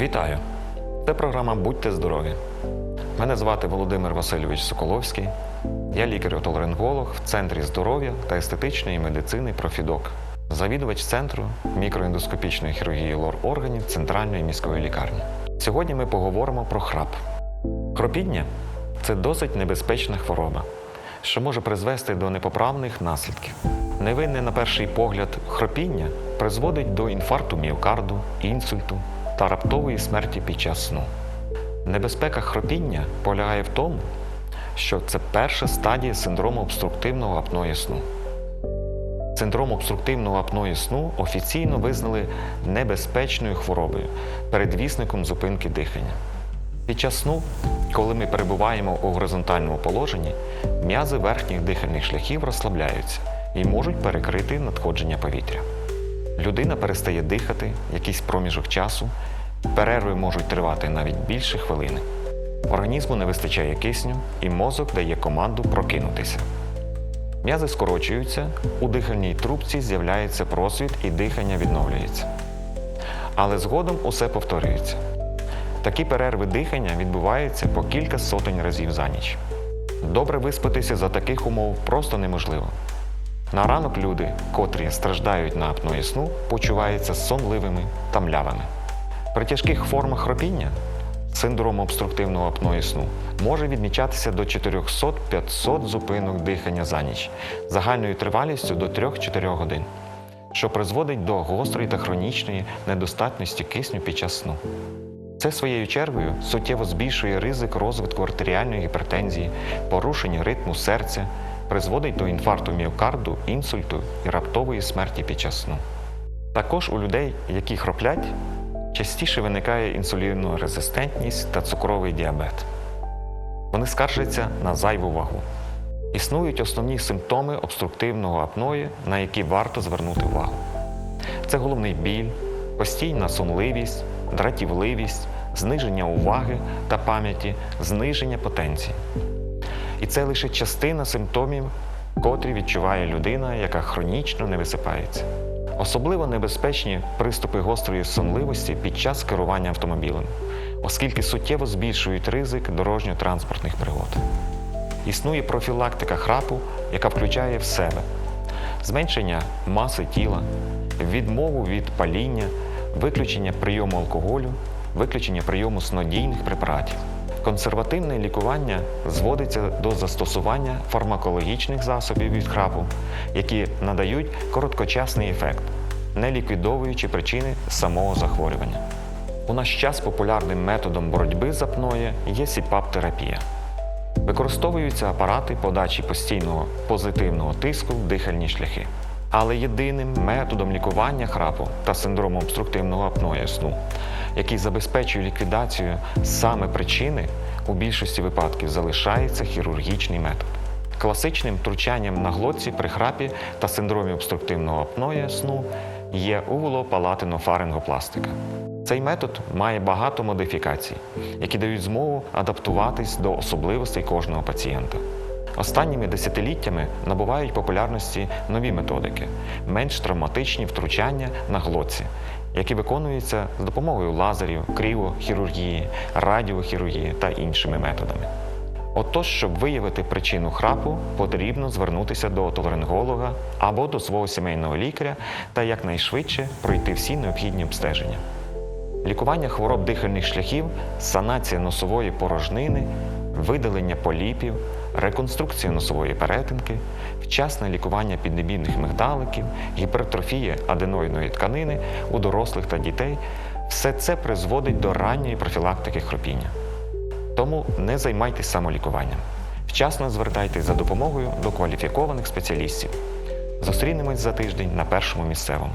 Вітаю! Це програма Будьте здорові. Мене звати Володимир Васильович Соколовський. Я лікар-отоларинголог в Центрі здоров'я та естетичної медицини Профідок, завідувач центру мікроендоскопічної хірургії лор органів Центральної міської лікарні. Сьогодні ми поговоримо про храп. Хропіння це досить небезпечна хвороба, що може призвести до непоправних наслідків. Невинне на перший погляд хропіння призводить до інфаркту міокарду, інсульту та раптової смерті під час сну. Небезпека хропіння полягає в тому, що це перша стадія синдрому обструктивного апної сну. Синдром обструктивного апної сну офіційно визнали небезпечною хворобою, передвісником зупинки дихання. Під час сну, коли ми перебуваємо у горизонтальному положенні, м'язи верхніх дихальних шляхів розслабляються і можуть перекрити надходження повітря. Людина перестає дихати якийсь проміжок часу, перерви можуть тривати навіть більше хвилини. Організму не вистачає кисню, і мозок дає команду прокинутися. М'язи скорочуються, у дихальній трубці з'являється просвіт і дихання відновлюється. Але згодом усе повторюється. Такі перерви дихання відбуваються по кілька сотень разів за ніч. Добре виспатися за таких умов просто неможливо. На ранок люди, котрі страждають на апної сну, почуваються сонливими та млявими. При тяжких формах хропіння синдрому обструктивного апної сну може відмічатися до 400-500 зупинок дихання за ніч загальною тривалістю до 3-4 годин, що призводить до гострої та хронічної недостатності кисню під час сну. Це своєю чергою суттєво збільшує ризик розвитку артеріальної гіпертензії, порушення ритму серця, призводить до інфаркту міокарду, інсульту і раптової смерті під час сну. Також у людей, які хроплять, частіше виникає інсулінорезистентність та цукровий діабет. Вони скаржаться на зайву вагу. Існують основні симптоми обструктивного апної, на які варто звернути увагу. Це головний біль, постійна сонливість, дратівливість, зниження уваги та пам'яті, зниження потенції. І це лише частина симптомів, котрі відчуває людина, яка хронічно не висипається. Особливо небезпечні приступи гострої сонливості під час керування автомобілем, оскільки суттєво збільшують ризик дорожньо-транспортних пригод. Існує профілактика храпу, яка включає в себе зменшення маси тіла, відмову від паління, виключення прийому алкоголю, виключення прийому снодійних препаратів. Консервативне лікування зводиться до застосування фармакологічних засобів від храпу, які надають короткочасний ефект, не ліквідовуючи причини самого захворювання. У наш час популярним методом боротьби з апноє є сіпап-терапія. Використовуються апарати подачі постійного позитивного тиску в дихальні шляхи. Але єдиним методом лікування храпу та синдрому обструктивного апноє сну, який забезпечує ліквідацію саме причини, у більшості випадків залишається хірургічний метод. Класичним втручанням на глотці при храпі та синдромі обструктивного апноє сну є уволопалатинофарингопластика. Цей метод має багато модифікацій, які дають змогу адаптуватись до особливостей кожного пацієнта. Останніми десятиліттями набувають популярності нові методики, менш травматичні втручання на глотці, які виконуються з допомогою лазерів, кріохірургії, радіохірургії та іншими методами. Отож, щоб виявити причину храпу, потрібно звернутися до отоларинголога або до свого сімейного лікаря та якнайшвидше пройти всі необхідні обстеження. Лікування хвороб дихальних шляхів, санація носової порожнини, видалення поліпів, реконструкція носової перетинки, вчасне лікування піднебійних мигдаликів, гіпертрофія аденоїдної тканини у дорослих та дітей все це призводить до ранньої профілактики хропіння. Тому не займайтесь самолікуванням. Вчасно звертайтесь за допомогою до кваліфікованих спеціалістів. Зустрінемось за тиждень на першому місцевому.